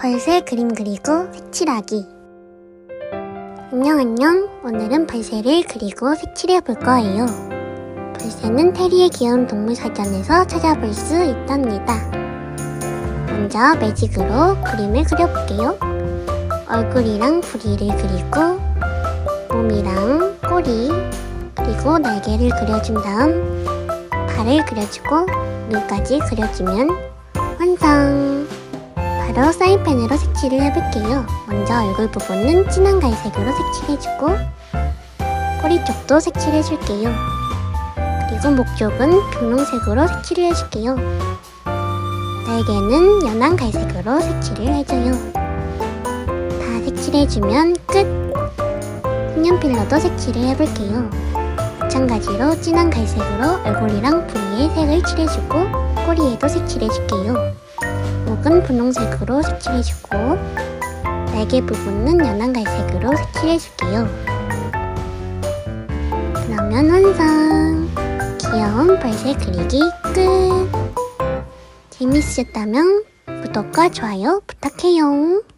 벌새 그림 그리고 색칠하기. 안녕 안녕. 오늘은 벌새를 그리고 색칠해 볼 거예요. 벌새는 테리의 귀여운 동물 사전에서 찾아볼 수 있답니다. 먼저 매직으로 그림을 그려볼게요. 얼굴이랑 부리를 그리고 몸이랑 꼬리 그리고 날개를 그려준 다음 발을 그려주고 눈까지 그려주면 완성! 바로 사인펜으로 색칠을 해볼게요. 먼저 얼굴 부분은 진한 갈색으로 색칠해주고 꼬리 쪽도 색칠해줄게요. 그리고 목 쪽은 분홍색으로 색칠을 해줄게요. 날개는 연한 갈색으로 색칠을 해줘요. 다 색칠해주면 끝! 색연필로도 색칠을 해볼게요. 마찬가지로 진한 갈색으로 얼굴이랑 부위에 색을 칠해주고 꼬리에도 색칠해줄게요. 목은 분홍색으로 색칠해주고 날개 부분은 연한 갈색으로 색칠해줄게요. 그러면 완성! 귀여운 벌새 그리기 끝! 재밌으셨다면 구독과 좋아요 부탁해요.